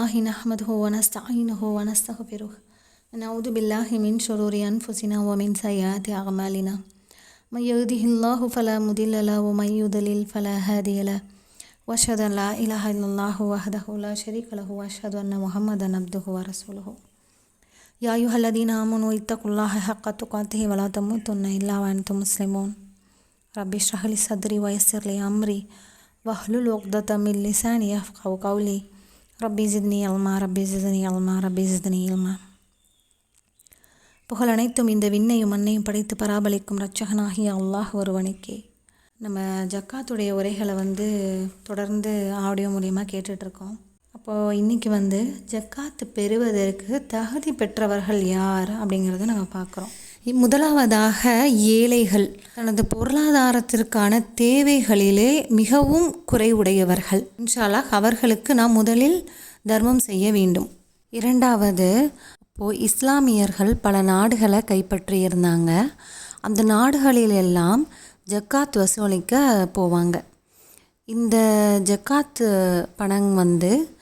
لله نحمده ونستعينه ونستغفره. ونعوذ بالله من شرور أنفسنا ومن سيئات أعمالنا. من يهده الله فلا مضل له ومن يضلل فلا هادي له. وأشهد أن لا إله إلا الله وحده لا شريك له وأشهد أن محمدا عبده ورسوله. يا أيها الذين آمنوا اتقوا الله حق تقاته ولا تموتن إلا وأنتم مسلمون. ربي اشرح لي صدري ويسر لي أمري واحلل عقدة من لساني يفقهوا قولي. ரப்பி ஜித்னி அல்மா ரப்பி ஜித்னி அல்மா ரப்பி ஜித்னி இல்மா புகழ் அனைத்தும் இந்த விண்ணையும் மண்ணையும் படைத்து பராபலிக்கும் ரட்சகனாகிய அல்லாஹ் ஒருவனுக்கே. நம்ம ஜக்காத்துடைய உரைகளை வந்து தொடர்ந்து ஆடியோ மூலியமாக கேட்டுட்ருக்கோம். அப்போது இன்றைக்கி வந்து ஜக்காத்து பெறுவதற்கு தகுதி பெற்றவர்கள் யார் அப்படிங்கிறத நம்ம பார்க்குறோம். முதலாவதாக ஏழைகள். தனது பொருளாதாரத்திற்கான தேவைகளிலே மிகவும் குறைவுடையவர்கள். இன்ஷால்லாஹ் அவர்களுக்கு நாம் முதலில் தர்மம் செய்ய வேண்டும். இரண்டாவது இப்போது இஸ்லாமியர்கள் பல நாடுகளை கைப்பற்றியிருந்தாங்க. அந்த நாடுகளிலெல்லாம் ஜக்காத் வசூலிக்க போவாங்க. இந்த ஜக்காத் பணம் வந்து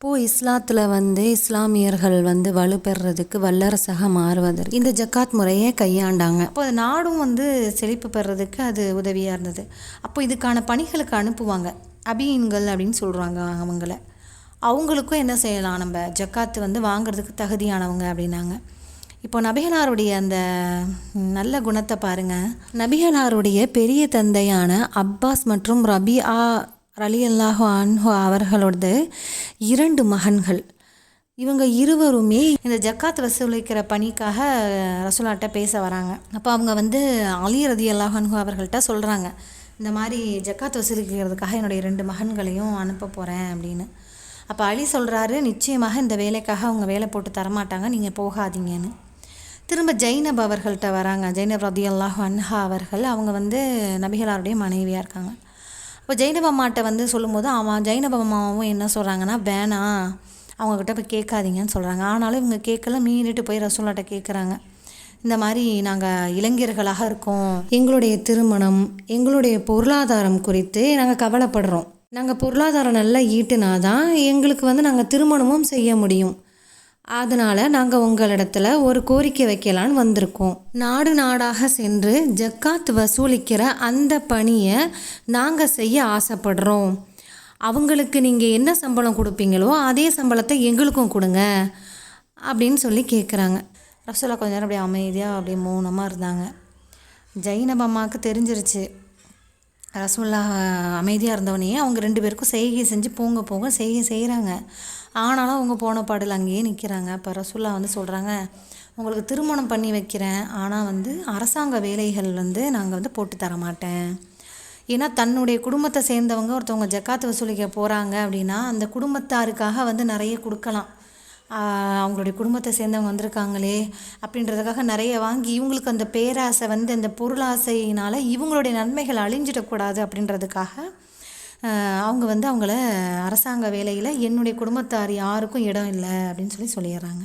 அப்போது இஸ்லாத்தில் வந்து இஸ்லாமியர்கள் வந்து வலுப்பெறதுக்கு வல்லரசாக மாறுவதற்கு இந்த ஜக்காத் முறையை கையாண்டாங்க. அப்போ நாடும் வந்து செழிப்பு பெறதுக்கு அது உதவியாக இருந்தது. அப்போ இதுக்கான பணிகளுக்கு அனுப்புவாங்க. அபியன்கள் அப்படின்னு சொல்கிறாங்க அவங்கள. அவங்களுக்கும் என்ன செய்யலாம்? நம்ம ஜக்காத்து வந்து வாங்குறதுக்கு தகுதியானவங்க அப்படின்னாங்க. இப்போ நபிகளாருடைய அந்த நல்ல குணத்தை பாருங்கள் நபிகளாருடைய பெரிய தந்தையான அப்பாஸ் மற்றும் ரபியா ரலி அல்லாஹோ அன்ஹோ அவர்களோடது இரண்டு மகன்கள். இவங்க இருவருமே இந்த ஜக்காத் வசூலிக்கிற பணிக்காக ரசூலாட்ட பேச வராங்க. அப்போ அவங்க வந்து அலி ரதி அல்லாஹன்ஹு அவர்கள்ட்ட சொல்கிறாங்க இந்த மாதிரி ஜக்காத் வசூலிக்கிறதுக்காக என்னுடைய ரெண்டு மகன்களையும் அனுப்ப போகிறேன் அப்படின்னு. அப்போ அலி சொல்கிறாரு நிச்சயமாக இந்த வேலைக்காக அவங்க வேலை போட்டு தரமாட்டாங்க நீங்கள் போகாதீங்கன்னு. திரும்ப ஜெய்னப் அவர்கள்ட்ட வராங்க. ஜெய்னப் ரதி அல்லாஹ் அன்ஹா அவர்கள் அவங்க வந்து நபிகளாருடைய மனைவியாக இருக்காங்க. இப்போ ஜெயினப் அம்மாட்ட வந்து சொல்லும்போது அவன் ஜெயினப் அம்மாவும் என்ன சொல்கிறாங்கன்னா வேணாம் அவங்கக்கிட்ட போய் கேட்காதீங்கன்னு சொல்கிறாங்க ஆனாலும் இவங்க கேட்கல மீறிட்டு போய் ரசோல்லாட்ட கேட்குறாங்க. இந்த மாதிரி நாங்கள் இளைஞர்களாக இருக்கோம். எங்களுடைய திருமணம் எங்களுடைய பொருளாதாரம் குறித்து நாங்கள் கவலைப்படுறோம். நாங்கள் பொருளாதாரம் நல்லா ஈட்டுனா தான் எங்களுக்கு வந்து நாங்கள் திருமணமும் செய்ய முடியும். அதனால் நாங்கள் உங்களிடத்துல ஒரு கோரிக்கை வைக்கலான்னு வந்திருக்கோம். நாடு நாடாக சென்று ஜக்காத் வசூலிக்கிற அந்த பணியை நாங்கள் செய்ய ஆசைப்படுறோம். அவங்களுக்கு நீங்கள் என்ன சம்பளம் கொடுப்பீங்களோ அதே சம்பளத்தை எங்களுக்கும் கொடுங்க அப்படின்னு சொல்லி கேட்குறாங்க ரசோலா கொஞ்ச நேரம் அப்படியே அமைதியாக அப்படியே மௌனமாக இருந்தாங்க. ஜெயினப் அம்மாவுக்கு தெரிஞ்சிருச்சு. ரசோல்லா அமைதியாக இருந்தவனையே அவங்க ரெண்டு பேருக்கும் செய்கை செஞ்சு போங்க போங்க செய்கை செய்கிறாங்க ஆனாலும் அவங்க போன பாடல் அங்கேயே நிற்கிறாங்க இப்போ ரசுல்லா வந்து சொல்கிறாங்க உங்களுக்கு திருமணம் பண்ணி வைக்கிறேன். ஆனால் வந்து அரசாங்க வேலைகள் வந்து நாங்கள் வந்து போட்டு தர மாட்டேன். ஏன்னா தன்னுடைய குடும்பத்தை சேர்ந்தவங்க ஒருத்தவங்க ஜக்காத்து வசூலிக்க போகிறாங்க அப்படின்னா அந்த குடும்பத்தாருக்காக வந்து நிறைய கொடுக்கலாம். அவங்களுடைய குடும்பத்தை சேர்ந்தவங்க வந்திருக்காங்களே அப்படின்றதுக்காக நிறைய வாங்கி இவங்களுக்கு அந்த பேராசை வந்து அந்த பொருளாசையினால் இவங்களுடைய நன்மைகள் அழிஞ்சிடக்கூடாது அப்படின்றதுக்காக அவங்க வந்து அவங்கள அரசாங்க வேலையில் என்னுடைய குடும்பத்தார் யாருக்கும் இடம் இல்லை அப்படின்னு சொல்லி சொல்லிடுறாங்க.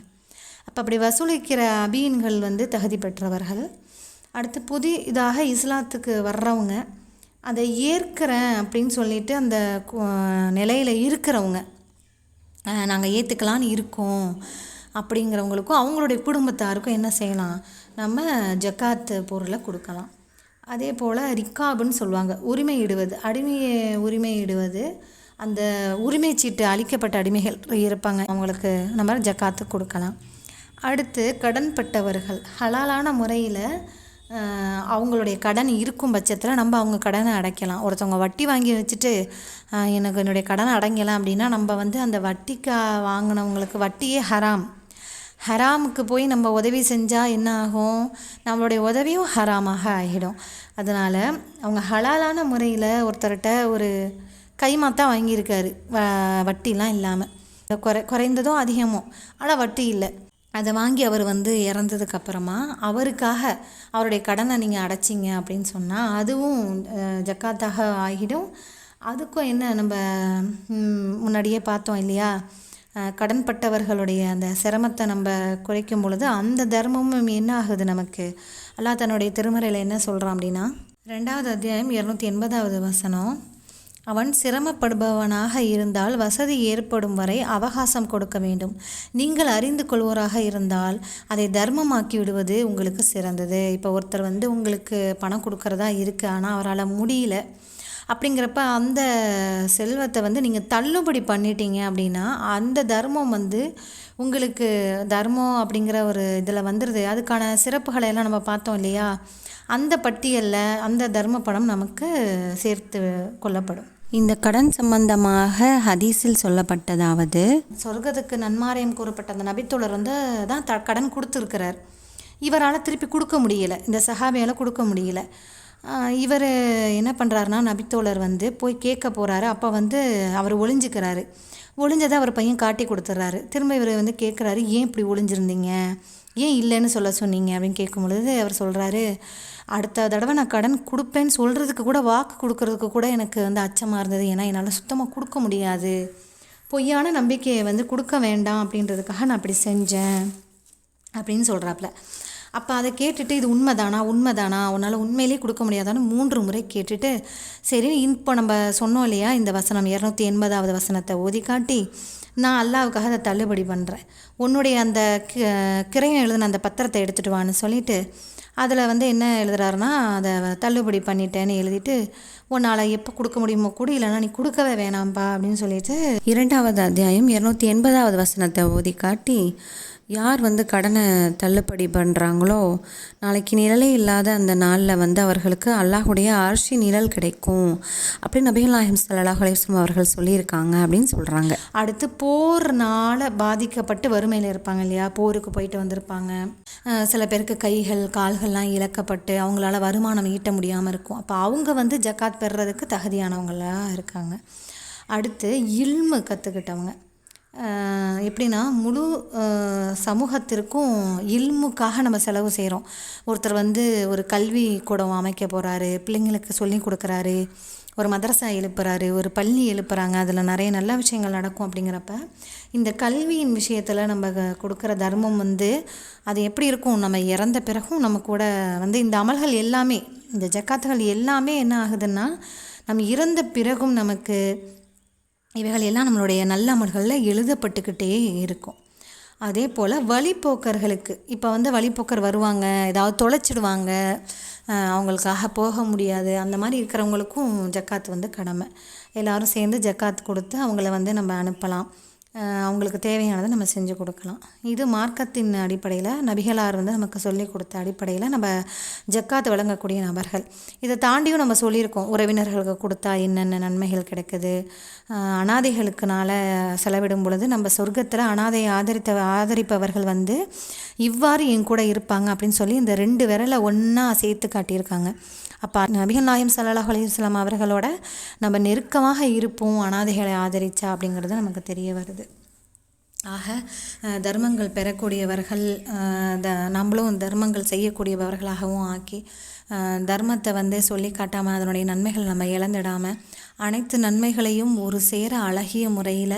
அப்போ அப்படி வசூலிக்கிற அபீன்கள் வந்து தகுதி பெற்றவர்கள். அடுத்து புதி இதாக இஸ்லாத்துக்கு வர்றவங்க அதை ஏற்கிறேன் அப்படின்னு சொல்லிட்டு அந்த நிலையில் இருக்கிறவங்க நாங்கள் ஏற்றுக்கலான்னு இருக்கோம் அப்படிங்கிறவங்களுக்கும் அவங்களுடைய குடும்பத்தாருக்கும் என்ன செய்யலாம்? நம்ம ஜக்காத்து பொருளை கொடுக்கலாம். அதே போல் ரிக்காபுன்னு சொல்லுவாங்க உரிமையிடுவது அடிமையை உரிமையிடுவது அந்த உரிமை சீட்டு அளிக்கப்பட்ட அடிமைகள் இருப்பாங்க அவங்களுக்கு நம்ம ஜக்காத்து கொடுக்கலாம். அடுத்து கடன்பட்டவர்கள் ஹலாலான முறையில் அவங்களுடைய கடன் இருக்கும் பட்சத்தில் நம்ம அவங்க கடனை அடைக்கலாம். ஒருத்தவங்க வட்டி வாங்கி வச்சுட்டு எனக்கு என்னுடைய கடனை அடைங்கலாம் அப்படின்னா நம்ம வந்து அந்த வட்டிக்கா வாங்கினவங்களுக்கு வட்டியே ஹராம். ஹராமுக்கு போய் நம்ம உதவி செஞ்சால் என்ன ஆகும்? நம்மளுடைய உதவியும் ஹராமாக ஆகிடும். அதனால் அவங்க ஹலாலான முறையில் ஒருத்தர்கிட்ட ஒரு கைமாத்தான் வாங்கியிருக்காரு வ வட்டிலாம் இல்லாமல் குறை குறைந்ததும் அதிகமோ ஆனால் வட்டி இல்லை. அதை வாங்கி அவர் வந்து இறந்ததுக்கப்புறமா அவருக்காக அவருடைய கடனை நீங்கள் அடைச்சிங்க அப்படின்னு சொன்னால் அதுவும் ஜக்காத்தாக ஆகிடும். அதுக்கும் என்ன நம்ம முன்னாடியே பார்த்தோம் இல்லையா? கடன்பட்டவர்களுடைய அந்த சிரமத்தை நம்ம குறைக்கும் பொழுது அந்த தர்மமும் என்ன ஆகுது நமக்கு? அல்லாஹ் தன்னுடைய திருமறையில் என்ன சொல்கிறான் அப்படின்னா ரெண்டாவது அத்தியாயம் இரநூத்தி எண்பதாவது வசனம். அவன் சிரமப்படுபவனாக இருந்தால் வசதி ஏற்படும் வரை அவகாசம் கொடுக்க வேண்டும். நீங்கள் அறிந்து கொள்வோராக இருந்தால் அதை தர்மமாக்கி விடுவது உங்களுக்கு சிறந்தது. இப்போ ஒருத்தர் வந்து உங்களுக்கு பணம் கொடுக்குறதா இருக்குது ஆனால் அவரால் முடியல. அப்படிங்கிறப்ப அந்த செல்வத்தை வந்து நீங்கள் தள்ளுபடி பண்ணிட்டீங்க அப்படின்னா அந்த தர்மம் வந்து உங்களுக்கு தர்மம் அப்படிங்கிற ஒரு இதில் வந்துடுது அதுக்கான சிறப்புகளை எல்லாம் நம்ம பார்த்தோம் இல்லையா? அந்த பட்டியலில் அந்த தர்ம பணம் நமக்கு சேர்த்து கொள்ளப்படும். இந்த கடன் சம்பந்தமாக ஹதீஸில் சொல்லப்பட்டதாவது சொர்க்கத்துக்கு நன்மாரியம் கூறப்பட்ட அந்த நபித்தோழர் வந்து தான் த கடன் கொடுத்துருக்கிறார். இவரால் திருப்பி கொடுக்க முடியல. இந்த சஹாபியால் கொடுக்க முடியல. இவர் என்ன பண்ணுறாருனா நபித்தோழர் வந்து போய் கேட்க போகிறாரு அப்போ வந்து அவர் ஒளிஞ்சிக்கிறாரு. ஒளிஞ்சதை அவர் பையன் காட்டி கொடுத்துட்றாரு திரும்ப இவர் வந்து கேட்குறாரு ஏன் இப்படி ஒளிஞ்சிருந்தீங்க? ஏன் இல்லைன்னு சொல்ல சொன்னீங்க அப்படின்னு கேட்கும் பொழுது அவர் சொல்கிறாரு அடுத்த தடவை நான் கடன் கொடுப்பேன்னு சொல்கிறதுக்கு கூட வாக்கு கொடுக்கறதுக்கு கூட எனக்கு வந்து அச்சமாக இருந்தது. ஏன்னா என்னால் சுத்தமாக கொடுக்க முடியாது. பொய்யான நம்பிக்கையை வந்து கொடுக்க வேண்டாம் அப்படின்றதுக்காக நான் அப்படி செஞ்சேன் அப்படின்னு சொல்கிறாப்புல அப்போ அதை கேட்டுட்டு இது உண்மைதானா? உண்மைதானா? உன்னால் உண்மையிலே கொடுக்க முடியாதான்னு மூன்று முறை கேட்டுட்டு சரி இப்போ நம்ம சொன்னோம் இல்லையா இந்த வசனம் இரநூத்தி எண்பதாவது வசனத்தை ஓதி காட்டி நான் அல்லாவுக்காக அதை தள்ளுபடி பண்ணுறேன் உன்னுடைய அந்த கிரையம் எழுதின அந்த பத்திரத்தை எடுத்துகிட்டு வான்னு சொல்லிவிட்டு அதில் வந்து என்ன எழுதுறாருன்னா அதை தள்ளுபடி பண்ணிட்டேன்னு எழுதிட்டு உன்னால் எப்போ கொடுக்க முடியுமோ கூட இல்லைனா நீ கொடுக்கவே வேணாம்ப்பா அப்படின்னு சொல்லிட்டு இரண்டாவது அத்தியாயம் இரநூத்தி எண்பதாவது வசனத்தை ஓதி காட்டி யார் வந்து கடனை தள்ளுபடி பண்ணுறாங்களோ நாளைக்கு நிழலே இல்லாத அந்த நாளில் வந்து அவர்களுக்கு அல்லாஹுடைய ஆர்ஷி நிழல் கிடைக்கும் அப்படின்னு நபிகள் நாயம் சல்லாஹ் அலிஸ்லம் அவர்கள் சொல்லியிருக்காங்க அப்படின்னு சொல்கிறாங்க அடுத்து போர்னால் பாதிக்கப்பட்டு வறுமையில் இருப்பாங்க இல்லையா? போருக்கு போயிட்டு வந்திருப்பாங்க. சில பேருக்கு கைகள் கால்கள்லாம் இழக்கப்பட்டு அவங்களால வருமானம் ஈட்ட முடியாமல் இருக்கும். அப்போ அவங்க வந்து ஜக்காத் பெறுறதுக்கு தகுதியானவங்களாக இருக்காங்க. அடுத்து இல்மு கற்றுக்கிட்டவங்க எப்படின்னா முழு சமூகத்திற்கும் இல்முக்காக நம்ம செலவு செய்கிறோம் ஒருத்தர் வந்து ஒரு கல்வி கூடம் அமைக்க போகிறாரு பிள்ளைங்களுக்கு சொல்லி கொடுக்குறாரு ஒரு மதரசா எழுப்புறாரு ஒரு பள்ளி எழுப்புறாங்க அதில் நிறைய நல்ல விஷயங்கள் நடக்கும் அப்படிங்கிறப்ப இந்த கல்வியின் விஷயத்தில் நம்ம கொடுக்குற தர்மம் வந்து அது எப்படி இருக்கும்? நம்ம இறந்த பிறகும் நம்ம கூட வந்து இந்த அமல்கள் எல்லாமே இந்த ஜக்காத்துகள் எல்லாமே என்ன ஆகுதுன்னா நம்ம இறந்த பிறகும் நமக்கு இவைகள் எல்லாம் நம்மளுடைய நல்ல அமல்களில் எழுதப்பட்டுக்கிட்டே இருக்கும். அதே போல் வழிப்போக்கர்களுக்கு இப்போ வந்து வழிப்போக்கர் வருவாங்க ஏதாவது தொலைச்சிடுவாங்க அவங்களுக்காக போக முடியாது அந்த மாதிரி இருக்கிறவங்களுக்கும் ஜக்காத்து வந்து கடமை. எல்லோரும் சேர்ந்து ஜக்காத் கொடுத்து அவங்கள வந்து நம்ம அனுப்பலாம். அவங்களுக்கு தேவையானதை நம்ம செஞ்சு கொடுக்கலாம். இது மார்க்கத்தின் அடிப்படையில் நபிகளார் வந்து நமக்கு சொல்லி கொடுத்த அடிப்படையில் நம்ம ஜக்காத்து வழங்கக்கூடிய நபர்கள். இதை தாண்டியும் நம்ம சொல்லியிருக்கோம் உறவினர்களுக்கு கொடுத்தா என்னென்ன நன்மைகள் கிடைக்குது. அனாதைகளுக்குனால செலவிடும் பொழுது நம்ம சொர்க்கத்தில் அனாதையை ஆதரித்த ஆதரிப்பவர்கள் வந்து இவ்வாறு என் கூட இருப்பாங்க அப்படின்னு சொல்லி இந்த ரெண்டு விரலை ஒன்றா சேர்த்து காட்டியிருக்காங்க. அப்போ நபிகள் நாயம் சல்லாஹ் அலையுஸ்லாம் அவர்களோட நம்ம நெருக்கமாக இருப்போம் அனாதைகளை ஆதரிச்சா அப்படிங்கிறது நமக்கு தெரிய வருது. ஆக தர்மங்கள் பெறக்கூடியவர்கள் த நம்மளும் தர்மங்கள் செய்யக்கூடியவர்களாகவும் ஆக்கி தர்மத்தை வந்து சொல்லி காட்டாமல் அதனுடைய நன்மைகள் நம்ம இழந்துடாமல் அனைத்து நன்மைகளையும் ஒரு சேர அழகிய முறையில்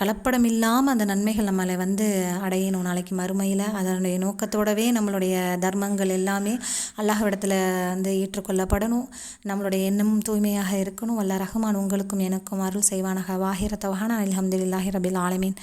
கலப்படம் இல்லாமல் அந்த நன்மைகள் நம்மளை வந்து அடையணும் நாளைக்கு மறுமையில். அதனுடைய நோக்கத்தோடவே நம்மளுடைய தர்மங்கள் எல்லாமே அல்லாஹ்விடத்தில் வந்து ஏற்றுக்கொள்ளப்படணும். நம்மளுடைய எண்ணமும் தூய்மையாக இருக்கணும். வல்ல ரஹ்மான் உங்களுக்கும் எனக்கும் அருள் செய்வானாக. வாஹிர தவஹானா அலமதுல்லாஹி ரபில் ஆலமீன்.